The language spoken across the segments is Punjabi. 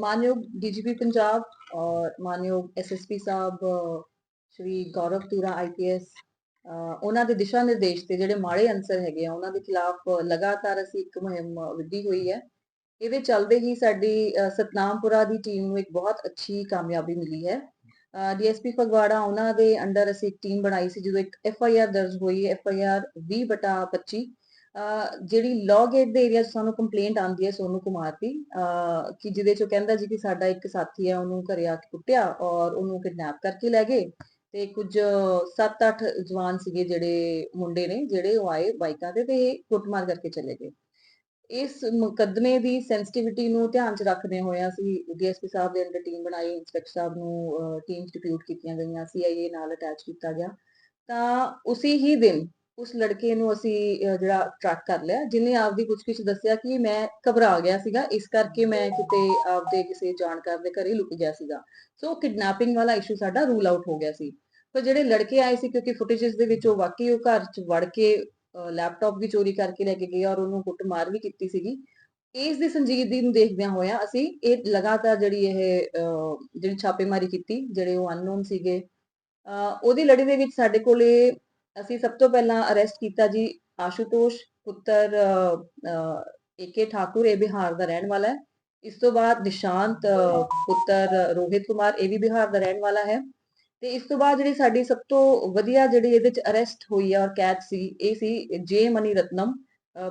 ਮਾਨਯੋਗ ਡੀਜੀਪੀ ਪੰਜਾਬ ਔਰ ਮਾਨਯੋਗ ਐਸਐਸਪੀ ਸਾਹਿਬ ਸ਼੍ਰੀ ਗੌਰਵ ਤੂਰਾ ਆਈਪੀਐਸ ਉਹਨਾਂ ਦੇ ਦਿਸ਼ਾ ਨਿਰਦੇਸ਼ ਤੇ ਜਿਹੜੇ ਮਾੜੇ ਅੰਸਰ ਹੈਗੇ ਆ, ਉਹਨਾਂ ਦੇ ਖਿਲਾਫ ਲਗਾਤਾਰ ਅਸੀਂ ਇੱਕ ਮੁਹਿੰਮ ਵਿੱਢੀ ਹੋਈ ਹੈ। ਇਹਦੇ ਚਲਦੇ ਹੀ ਸਾਡੀ ਸਤਨਾਮਪੁਰਾ ਦੀ ਟੀਮ ਨੂੰ ਇੱਕ ਬਹੁਤ ਅੱਛੀ ਕਾਮਯਾਬੀ ਮਿਲੀ ਹੈ। ਡੀਐਸਪੀ ਫਗਵਾੜਾ ਉਹਨਾਂ ਦੇ ਅੰਡਰ ਅਸੀਂ ਇੱਕ ਟੀਮ ਬਣਾਈ ਸੀ ਜਦੋਂ ਇੱਕ ਐਫਆਈਆਰ ਦਰਜ ਹੋਈ ਐਫਆਈਆਰ 20/25 ਜਿਹੜੀ ਲੌ ਗੇਟ ਦੇ ਏਰੀਆ 'ਚ ਸਾਨੂੰ ਕੰਪਲੇਂਟ ਆਂਦੀ ਹੈ ਸੋਨੂ ਕੁਮਾਰ ਦੀ ਕਿ ਜਿਹਦੇ 'ਚੋਂ ਕਹਿੰਦਾ ਜੀ ਕਿ ਸਾਡਾ ਇੱਕ ਸਾਥੀ ਹੈ, ਉਹਨੂੰ ਘਰੇ ਆ ਕੇ ਕੁੱਟਿਆ ਔਰ ਉਹਨੂੰ ਕਿਡਨੈਪ ਕਰਕੇ ਲੈ ਗਏ ਤੇ ਕੁਝ 7-8 ਜਵਾਨ ਸੀਗੇ ਜਿਹੜੇ ਮੁੰਡੇ ਨੇ, ਜਿਹੜੇ ਉਹ ਆਏ ਬਾਈਕਾਂ ਤੇ ਤੇ ਕੁੱਟਮਾਰ ਕਰਕੇ ਚਲੇ ਗਏ। ਇਸ ਮੁਕੱਦਮੇ ਦੀ ਸੈਂਸਿਟੀਵਿਟੀ ਨੂੰ ਧਿਆਨ 'ਚ ਰੱਖਦੇ ਹੋਏ ਅਸੀਂ ਡੀਐਸਪੀ ਸਾਹਿਬ ਦੇ ਅੰਡਰ ਟੀਮ ਬਣਾਈ ਇੰਸਪੈਕਟਰ ਸਾਹਿਬ ਨੂੰ ਟੀਮਸ ਡਿਪਿਊਟ ਕੀਤੀਆਂ ਗਈਆਂ ਸੀਆਈਏ ਨਾਲ ਅਟੈਚ ਕੀਤਾ ਗਿਆ। ਤਾਂ ਉਸੇ ਹੀ ਦਿਨ ਉਸ ਲੜਕੇ ਨੂੰ ਅਸੀਂ ਅਹ, ਜਿਹੜਾ ਟਰੈਕ ਕਰ ਲਿਆ ਜਿਨੇ ਆਪਦੀ ਪੁੱਛਗਿੱਛ ਦੱਸਿਆ ਕਿ ਮੈਂ ਘਬਰਾ ਗਿਆ ਸੀਗਾ ਇਸ ਕਰਕੇ ਮੈਂ ਕਿਤੇ ਆਪਦੇ ਕਿਸੇ ਜਾਣਕਾਰ ਦੇ ਘਰੇ ਲੁਕ ਗਿਆ ਸੀਗਾ। ਸੋ ਕਿਡਨੈਪਿੰਗ ਵਾਲਾ ਇਸ਼ੂ ਸਾਡਾ ਰੂਲ ਆਊਟ ਹੋ ਗਿਆ ਸੀ। ਪਰ ਜਿਹੜੇ ਲੜਕੇ ਆਏ ਸੀ ਕਿਉਂਕਿ ਫੁਟੇजेस ਦੇ ਵਿੱਚ ਉਹ ਵਾਕਈ ਉਹ ਘਰ 'ਚ ਵੜ ਕੇ ਲੈਪਟਾਪ ਵੀ ਚੋਰੀ ਕਰਕੇ ਲੈ ਕੇ ਗਏ ਔਰ ਉਹਨੂੰ ਕੁੱਟਮਾਰ ਵੀ ਕੀਤੀ ਸੀਗੀ। ਇਸ ਦੀ ਸੰਜੀਦਗੀ ਨੂੰ ਦੇਖਦਿਆਂ ਹੋਇਆ ਅਸੀਂ ਇਹ ਲਗਾਤਾਰ ਜਿਹੜੀ ਇਹ ਜਿਹੜੀ ਛਾਪੇਮਾਰੀ ਕੀਤੀ ਜਿਹੜੇ ਉਹ ਅਨਨੋਨ ਸੀਗੇ। ਅਹ, ਉਹਦੀ ਲੜੀ ਦੇ ਵਿੱਚ ਸਾਡੇ ਕੋਲੇ ਅਸੀਂ ਸਭ ਤੋਂ ਪਹਿਲਾਂ ਅਰੈਸਟ ਕੀਤਾ ਜੀ ਆਸ਼ੂਤੋਸ਼ ਪੁੱਤਰ ਏਕੇ ਠਾਕੁਰ ਇਹ ਬਿਹਾਰ ਦਾ ਰਹਿਣ ਵਾਲਾ ਹੈ। ਇਸ ਤੋਂ ਬਾਅਦ ਨਿਸ਼ਾਂਤ ਪੁੱਤਰ ਰੋਹਿਤ ਕੁਮਾਰ ਇਹ ਵੀ ਬਿਹਾਰ ਦਾ ਰਹਿਣ ਵਾਲਾ ਹੈ। ਤੇ ਇਸ ਤੋਂ ਬਾਅਦ ਜਿਹੜੀ ਸਾਡੀ ਸਭ ਤੋਂ ਵਧੀਆ ਜਿਹੜੀ ਇਹਦੇ ਵਿੱਚ ਅਰੈਸਟ ਹੋਈ ਹੈ ਔਰ ਕੈਦ ਸੀ ਇਹ ਸੀ ਜੇ ਮਨੀ ਰਤਨਮ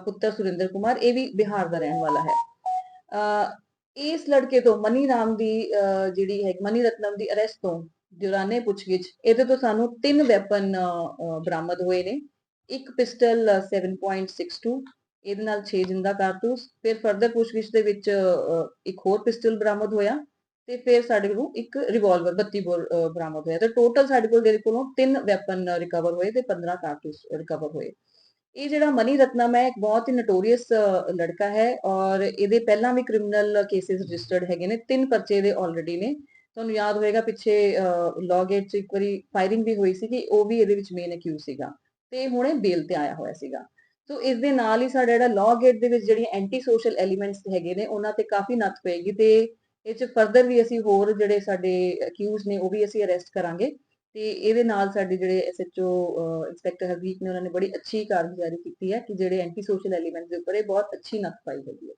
ਪੁੱਤਰ ਸੁਰਿੰਦਰ ਕੁਮਾਰ ਇਹ ਵੀ ਬਿਹਾਰ ਦਾ ਰਹਿਣ ਵਾਲਾ ਹੈ। ਅ, ਇਸ ਲੜਕੇ ਤੋਂ ਮਨੀ ਨਾਮ ਦੀ ਅ, ਜਿਹੜੀ ਹੈ ਮਨੀ ਰਤਨਮ ਦੀ ਅਰੈਸਟ ਤੋਂ ਦੌਰਾਨੇ ਪੁੱਛਗਿੱਛ ਇਹਦੇ ਤੋਂ ਸਾਨੂੰ ਤਿੰਨ ਵੈਪਨ ਬਰਾਮਦ ਹੋਏ ਨੇ। ਇੱਕ ਪਿਸਟਲ 7.62 ਇਹਦੇ ਨਾਲ 6 ਜਿੰਦਾ ਕਾਰਤੂਸ। ਫਿਰ ਫਰਦਰ ਪੁੱਛਗਿੱਛ ਦੇ ਵਿੱਚ ਇੱਕ ਹੋਰ ਪਿਸਟਲ ਬਰਾਮਦ ਹੋਇਆ। ਤੇ ਫਿਰ ਸਾਡੇ ਕੋਲ ਇੱਕ ਰਿਵਾਲਵਰ 32 ਬੋਰ ਬਰਾਮਦ ਹੋਇਆ। ਤੇ ਟੋਟਲ ਸਾਡੇ ਕੋਲ ਜਿਹੜੇ ਕੋਲੋਂ ਤਿੰਨ ਵੈਪਨ ਰਿਕਵਰ ਹੋਏ ਤੇ 15 ਕਾਰਤੂਸ ਰਿਕਵਰ ਹੋਏ। ਇਹ ਜਿਹੜਾ ਮਨੀ ਰਤਨਮ ਹੈ, ਇੱਕ ਬਹੁਤ ਹੀ ਨਟੋਰੀਅਸ ਲੜਕਾ ਹੈ। ਔਰ ਇਹਦੇ ਪਹਿਲਾਂ ਵੀ ਕ੍ਰਿਮੀਨਲ ਕੇਸਿਸ ਰਜਿਸਟਰਡ ਹੈਗੇ ਨੇ। ਤਿੰਨ ਪਰਚੇ ਦੇ ਆਲਰੇਡੀ ਨੇ। ਤੁਹਾਨੂੰ ਯਾਦ ਹੋਏਗਾ ਪਿੱਛੇ ਲਾਅ 'ਚ ਇੱਕ ਵਾਰੀ ਫਾਇਰਿੰਗ ਵੀ ਹੋਈ ਸੀ ਕਿ ਉਹ ਵੀ ਇਹਦੇ ਵਿੱਚ ਮੇਨ ਅਕਿਊਜ਼ ਸੀਗਾ ਤੇ ਹੁਣੇ ਬੇਲ ਤੇ ਆਇਆ ਹੋਇਆ ਸੀਗਾ। ਸੋ ਇਸ ਦੇ ਨਾਲ ਹੀ ਸਾਡਾ ਜਿਹੜਾ ਲਾਅ ਦੇ ਵਿੱਚ ਜਿਹੜੀਆਂ ਐਂਟੀ ਸੋਸ਼ਲ ਐਲੀਮੈਂਟਸ ਹੈਗੇ ਨੇ, ਉਹਨਾਂ ਤੇ ਕਾਫੀ ਨੱਥ ਪਏਗੀ ਤੇ ਇਹ ਚ ਫਰਦਰ ਵੀ ਅਸੀਂ ਹੋਰ ਜਿਹੜੇ ਸਾਡੇ ਅਕਿਊਜ਼ ਨੇ, ਉਹ ਵੀ ਅਸੀਂ ਅਰੈਸਟ ਕਰਾਂਗੇ ਤੇ ਇਹਦੇ ਨਾਲ ਸਾਡੇ ਜਿਹੜੇ ਐਸਐਚਓ ਇੰਸਪੈਕਟਰ ਹਰਦੀਪ ਨੇ ਉਹਨਾਂ ਨੇ ਬੜੀ ਅੱਛੀ ਕਾਰਗੁਜ਼ਾਰੀ ਕੀਤੀ ਹੈ ਕਿ ਜਿਹੜੇ ਐਂਟੀ ਸੋਸ਼ਲ ਐਲੀਮੈਂਟਸ ਦੇ ਉੱਪਰ ਇਹ ਬਹੁਤ ਅੱਛੀ ਨੱਥ ਪਾਈ ਗਈ ਹੈ।